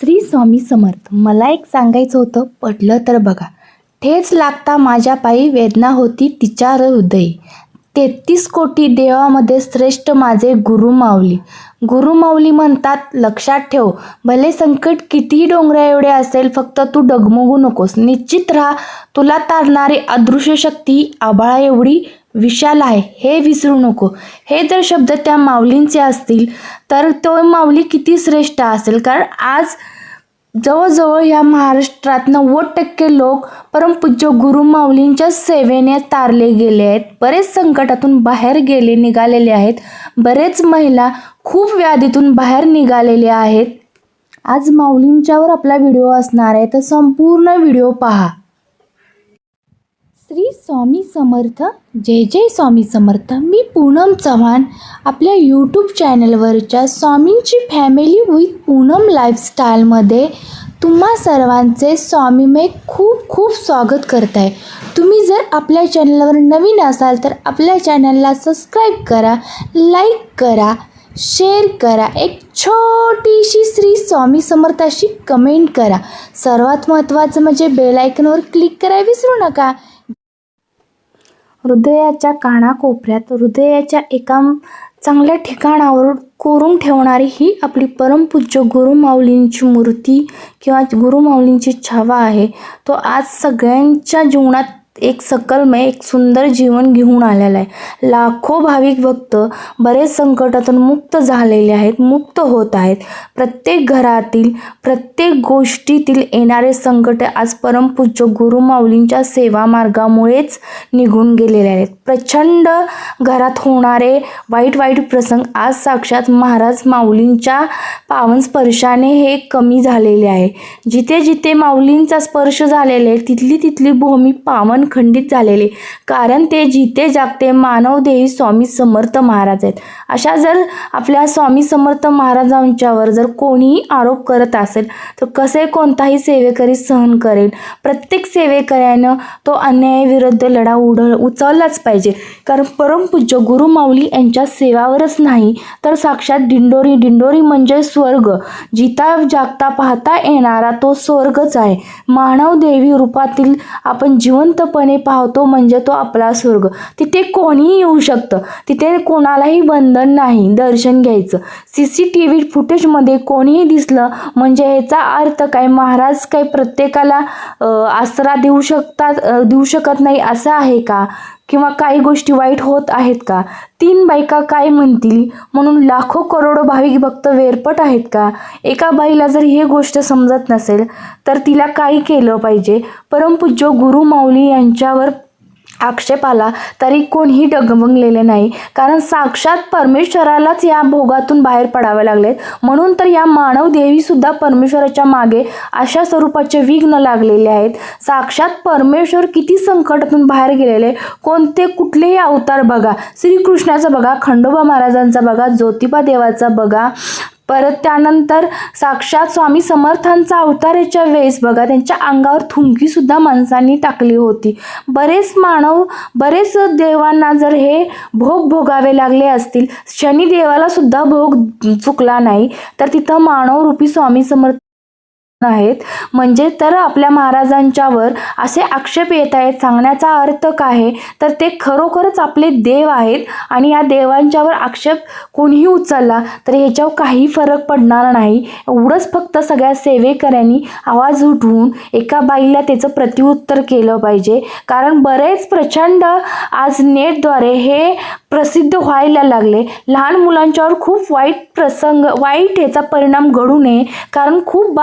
श्री स्वामी समर्थ मला एक सांगायचं होतं पटलं तर बघा. ठेच लागता माझ्या पायी वेदना होती तिच्या हृदयी. तेहतीस कोटी देवामध्ये श्रेष्ठ माझे गुरुमाऊली गुरुमाऊली म्हणतात लक्षात ठेव भले संकट कितीही डोंगरा एवढे असेल फक्त तू डगमगू नकोस. निश्चित राहा तुला तारणारी अदृश्य शक्ती आभाळा एवढी विशाल आहे हे विसरू नको. हे जर शब्द त्या माऊलींचे असतील तर तो माऊली किती श्रेष्ठ असेल? कारण आज जवळजवळ या महाराष्ट्रात नव्वद टक्के लोक परमपूज्य गुरु माऊलींच्या सेवेने तारले गेले आहेत. बरेच संकटातून बाहेर गेले निघालेले आहेत. बरेच महिला खूप व्याधीतून बाहेर निघालेल्या आहेत. आज माऊलींच्यावर आपला व्हिडिओ असणार आहे तर संपूर्ण व्हिडिओ पहा. श्री स्वामी समर्थ जय जय स्वामी समर्थ. मी पूनम चव्हाण आपल्या यूट्यूब चॅनलवरच्या स्वामींची फॅमिली विथ पूनम लाईफस्टाईलमध्ये तुम्हा सर्वांचे स्वामीमय खूप खूप स्वागत करत आहे तुम्ही जर आपल्या चॅनलवर नवीन असाल तर आपल्या चॅनलला सबस्क्राईब करा लाईक करा शेअर करा. एक छोटीशी श्री स्वामी समर्थाशी कमेंट करा. सर्वात महत्त्वाचं म्हणजे बेल आयकनवर क्लिक करायला विसरू नका. हृदयाच्या कानाकोपऱ्यात हृदयाच्या एका चांगल्या ठिकाणावर कोरून ठेवणारी ही आपली परमपूज्य गुरुमाऊलींची मूर्ती किंवा गुरुमाऊलींची छावा आहे. तो आज सगळ्यांच्या जीवनात एक सकलमय एक सुंदर जीवन घेऊन आलेला आहे. लाखो भाविक भक्त बरेच संकटातून मुक्त झालेले आहेत मुक्त होत आहेत. प्रत्येक घरातील प्रत्येक गोष्टीतील येणारे संकट आज परमपूज्य गुरुमाऊलींच्या सेवा मार्गामुळेच निघून गेलेले आहेत. प्रचंड घरात होणारे वाईट वाईट प्रसंग आज साक्षात महाराज माऊलींच्या पावन स्पर्शाने हे कमी झालेले आहे. जिथे जिथे माऊलींचा स्पर्श झालेला आहे तिथली तिथली भूमी पावन खंडित झालेले. कारण ते जिथे जागते मानवदेही स्वामी समर्थ महाराज आहेत. अशा जर आपल्या स्वामी समर्थ महाराजांच्यावर जर कोणीही आरोप करत असेल तर कसे कोणताही सेवेकरी सहन करेल? प्रत्येक सेवेकऱ्यानं तो अन्यायाविरुद्ध लढा उड उचललाच पाहिजे. कारण परमपूज्य गुरु माऊली यांच्या सेवावरच नाही तर साक्षात दिंडोरी दिंडोरी म्हणजे स्वर्ग. जिता जागता पाहता येणारा तो स्वर्गच आहे. मानवदेवी रूपातील आपण जिवंत पूर्णपणे पाहतो म्हणजे तो आपला स्वर्ग. तिथे कोणीही येऊ शकतं. तिथे कोणालाही बंधन नाही दर्शन घ्यायचं. सी सी टी व्ही फुटेजमध्ये कोणीही दिसलं म्हणजे ह्याचा अर्थ काय? महाराज काही प्रत्येकाला आसरा देऊ शकतात देऊ शकत नाही असं आहे का? किंवा काही गोष्टी वाईट होत आहेत का? तीन बायका काय म्हणतील? म्हणून लाखो करोडो भाविक भक्त वेरपट आहेत का? एका बाईला जर ही गोष्ट समजत नसेल तर तिला काय केलं पाहिजे? परमपूज्य गुरु माऊली यांच्यावर आक्षेप आला तरी कोणीही डगमगलेले नाही. कारण साक्षात परमेश्वरालाच या भोगातून बाहेर पडावे लागलेत. म्हणून तर या मानव देवीसुद्धा परमेश्वराच्या मागे अशा स्वरूपाचे विघ्न लागलेले आहेत. साक्षात परमेश्वर किती संकटातून बाहेर गेलेले. कोणते कुठलेही अवतार बघा. श्रीकृष्णाचा बघा खंडोबा महाराजांचा बघा ज्योतिबा देवाचा बघा. परत त्यानंतर साक्षात स्वामी समर्थांचा अवताराच्या वेळेस बघा त्यांच्या अंगावर थुंकी सुद्धा माणसांनी टाकली होती. बरेच मानव बरेच देवांना जर हे भोग भोगावे लागले असतील शनिदेवाला सुद्धा भोग चुकला नाही तर तिथं मानवरूपी स्वामी समर्थ आहेत. म्हणजे तर आपल्या महाराजांच्यावर असे आक्षेप येत आहेत. सांगण्याचा अर्थ काय आहे? तर ते खरोखरच आपले देव आहेत आणि या देवांच्यावर आक्षेप कोणीही उचलला तर ह्याच्यावर काही फरक पडणार नाही. एवढंच फक्त सगळ्या सेवेकऱ्यांनी आवाज उठवून एका बाईला त्याचं प्रत्युत्तर केलं पाहिजे. कारण बरेच प्रचंड आज नेटद्वारे हे प्रसिद्ध व्हायला लागले. लहान मुलांच्यावर खूप वाईट प्रसंग वाईट ह्याचा परिणाम घडू नये. कारण खूप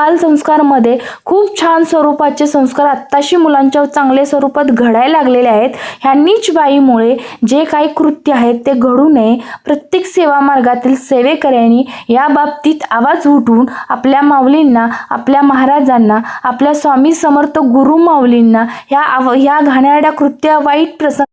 संस्कारमध्ये खूप छान स्वरूपाचे संस्कार आत्ताशी मुलांच्या चांगले स्वरूपात घडायला लागलेले आहेत. ह्या नीच बाईमुळे जे काही कृत्य आहेत ते घडू नये. प्रत्येक सेवा मार्गातील सेवेकऱ्यांनी या बाबतीत आवाज उठवून आपल्या माऊलींना आपल्या महाराजांना आपल्या स्वामी समर्थ गुरु माऊलींना ह्या आव ह्या घाणेरड्या कृत्य वाईट प्रसंग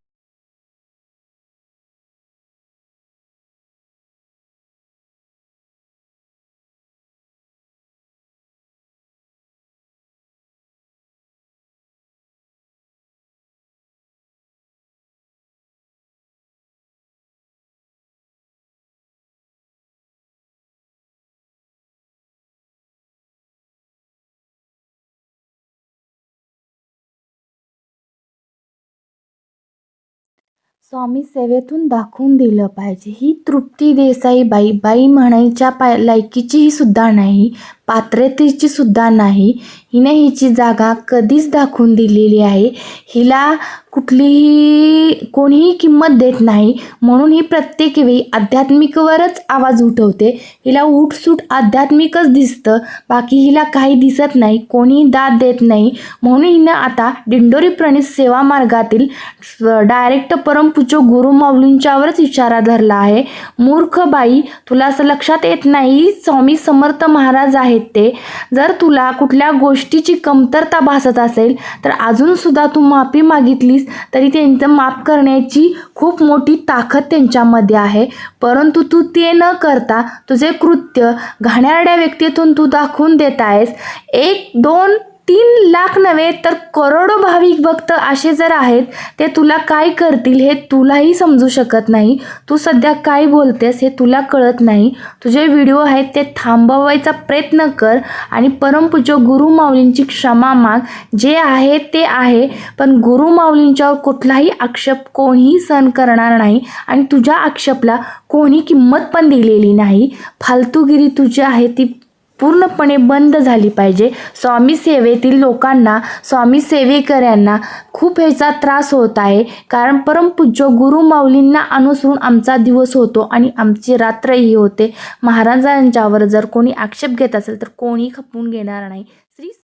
स्वामी सेवेतून दाखवून दिलं पाहिजे. ही तृप्ती देसाई बाई बाई म्हणायच्या पाय लायकीचीही सुद्धा नाही पात्रतेची सुद्धा नाही. हिने हिची जागा कधीच दाखवून दिलेली आहे. हिला कुठलीही कोणीही किंमत देत नाही. म्हणून ही प्रत्येक वेळी आध्यात्मिकवरच आवाज उठवते. हिला उठसूट आध्यात्मिकच दिसतं. बाकी हिला काही दिसत नाही कोणीही दाद देत नाही. म्हणून हिनं आता दिंडोरी प्रणित सेवा मार्गातील डायरेक्ट परमपूज्य गुरु माऊलींच्यावरच इशारा धरला आहे. मूर्ख बाई तुला असं लक्षात येत नाही? स्वामी समर्थ महाराज आहेत ते. जर तुला कुठल्या गोष्टीची कमतरता भासत असेल तर अजूनसुद्धा तू माफी असलीस तरी त्यांचं माफ करण्याची खूप मोठी ताकद त्यांच्यामध्ये आहे. परंतु तू ते न करता तुझे कृत्य घाणेरड्या व्यक्तीतून तू दाखवून देत आहेस. एक दोन तीन लाख नव्हे तर करोडो भाविक भक्त असे जर आहेत ते तुला काय करतील हे तुलाही समजू शकत नाही. तू सध्या काय बोलतेस हे तुला कळत नाही. तुझे व्हिडिओ आहेत ते थांबवायचा प्रयत्न कर आणि परमपूज्य गुरु माऊलींची क्षमा माग. जे आहे ते आहे पण गुरु माऊलींच्यावर कुठलाही आक्षेप कोणीही सहन करणार नाही आणि तुझ्या आक्षेपला कोणी किंमत पण दिलेली नाही. फालतूगिरी तुझी आहे ती पूर्णपणे बंद झाली पाहिजे. स्वामी सेवेतील लोकांना स्वामी सेवेकऱ्यांना खूप ह्याचा त्रास होत आहे. कारण परमपूज्य गुरुमाऊलींना अनुसरून आमचा दिवस होतो आणि आमची रात्रही होते. महाराजांच्यावर जर कोणी आक्षेप घेत असेल तर कोणी खपवून घेणार नाही. श्री